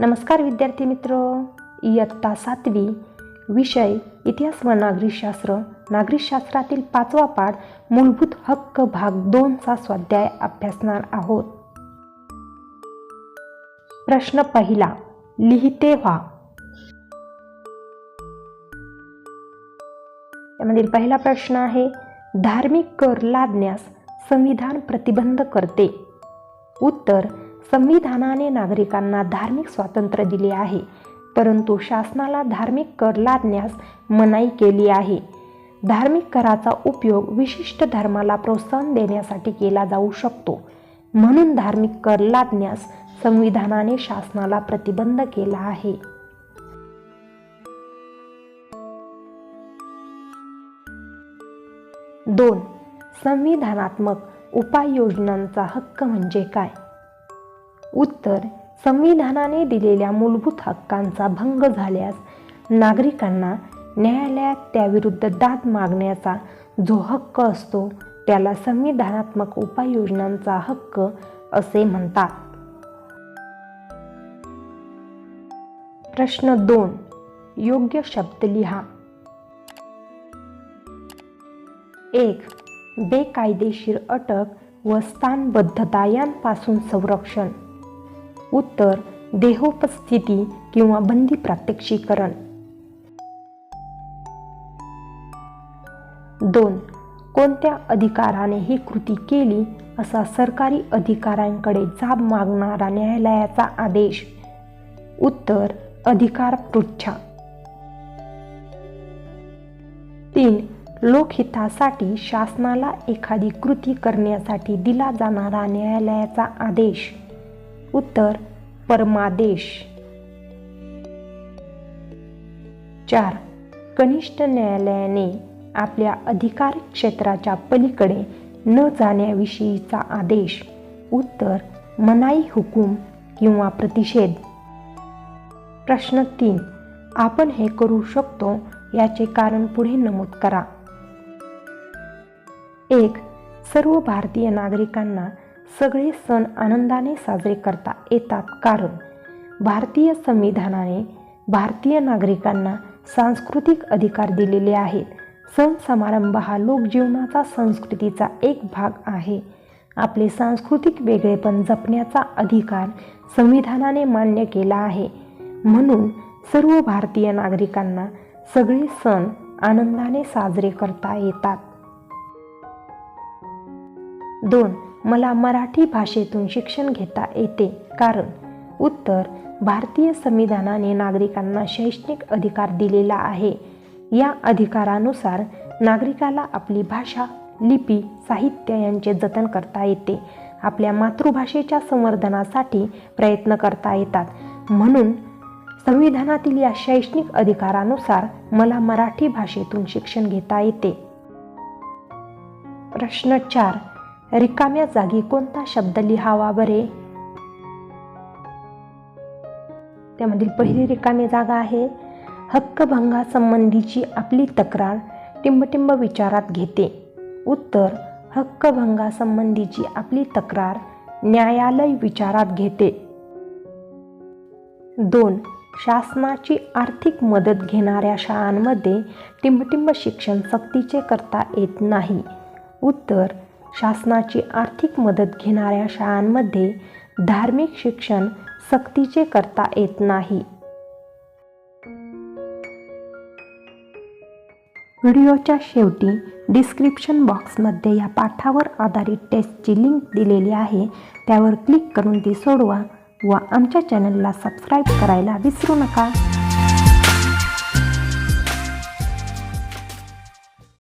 नमस्कार विद्यार्थी मित्र. इयत्ता सातवी विषय इतिहास व नागरिकशास्त्र. नागरिकशास्त्रातील पाचवा पाठ मूलभूत हक्क भाग दोनचा स्वाध्याय अभ्यासणार आहोत. प्रश्न पहिला लिहिते व्हा. यामधील पहिला प्रश्न आहे धार्मिक कर लादण्यास संविधान प्रतिबंध करते. उत्तर संविधानाने नागरिकांना धार्मिक स्वातंत्र्य दिले आहे परंतु शासनाला धार्मिक कर लादण्यास मनाई केली आहे. धार्मिक कराचा उपयोग विशिष्ट धर्माला प्रोत्साहन देण्यासाठी केला जाऊ शकतो. म्हणून धार्मिक कर लादण्यास संविधानाने शासनाला प्रतिबंध केला आहे. दोन संविधानात्मक उपाययोजनांचा हक्क म्हणजे काय? उत्तर संविधानाने दिलेल्या मूलभूत हक्कांचा भंग झाल्यास नागरिकांना न्यायालयात त्याविरुद्ध दाद मागण्याचा जो हक्क असतो त्याला संविधानात्मक उपाययोजनांचा हक्क असे म्हणतात. प्रश्न दोन. योग्य शब्द लिहा. एक. बेकायदेशीर अटक व स्थानबद्धता यांपासून संरक्षण. उत्तर देहोपस्थिती किंवा बंदी प्रात्यक्षिकरण. दोन कोणत्या अधिकाराने ही कृती केली असा सरकारी अधिकाऱ्यांकडे जाब मागणारा न्यायालयाचा आदेश. उत्तर अधिकार पृच्छा. तीन लोकहितासाठी शासनाला एखादी कृती करण्यासाठी दिला जाणारा न्यायालयाचा आदेश. उत्तर परमादेश. चार कनिष्ठ न्यायालयाने आपल्या अधिकार क्षेत्राच्या पलीकडे न जाण्याविषयीचा आदेश उत्तर मनाई हुकूम किंवा प्रतिषेध. प्रश्न तीन आपण हे करू शकतो याचे कारण पुढे नमूद करा. एक सर्व भारतीय नागरिकांना सगळे सण आनंदाने साजरे करता येतात. कारण भारतीय संविधानाने भारतीय नागरिकांना सांस्कृतिक अधिकार दिलेले आहेत. सण समारंभ हा लोकजीवनाचा संस्कृतीचा एक भाग आहे. आपले सांस्कृतिक वेगळेपण जपण्याचा अधिकार संविधानाने मान्य केला आहे. म्हणून सर्व भारतीय नागरिकांना सगळे सण आनंदाने साजरे करता येतात. दोन मला मराठी भाषेतून शिक्षण घेता येते. कारण उत्तर भारतीय संविधानाने नागरिकांना शैक्षणिक अधिकार दिलेला आहे. या अधिकारानुसार नागरिकाला आपली भाषा लिपी साहित्य यांचे जतन करता येते. आपल्या मातृभाषेच्या संवर्धनासाठी प्रयत्न करता येतात. म्हणून संविधानातील या शैक्षणिक अधिकारानुसार मला मराठी भाषेतून शिक्षण घेता येते. प्रश्न चार. रिकाम्या जागी कोणता शब्द लिहावा बरे? त्यामधील पहिली रिकामी जागा आहे हक्कभंगासंबंधीची आपली तक्रार टिंबटिंब विचारात घेते. उत्तर हक्कभंगासंबंधीची आपली तक्रार न्यायालय विचारात घेते. दोन शासनाची आर्थिक मदत घेणाऱ्या शाळांमध्ये टिंबटिंब शिक्षण सक्तीचे करता येत नाही. उत्तर शासनाची आर्थिक मदत घेणाऱ्या शाळांमध्ये धार्मिक शिक्षण सक्तीचे करता येत नाही. व्हिडिओच्या शेवटी डिस्क्रिप्शन बॉक्समध्ये या पाठावर आधारित टेस्टची लिंक दिलेली आहे. त्यावर क्लिक करून ती सोडवा व आमच्या चॅनलला सबस्क्राईब करायला विसरू नका.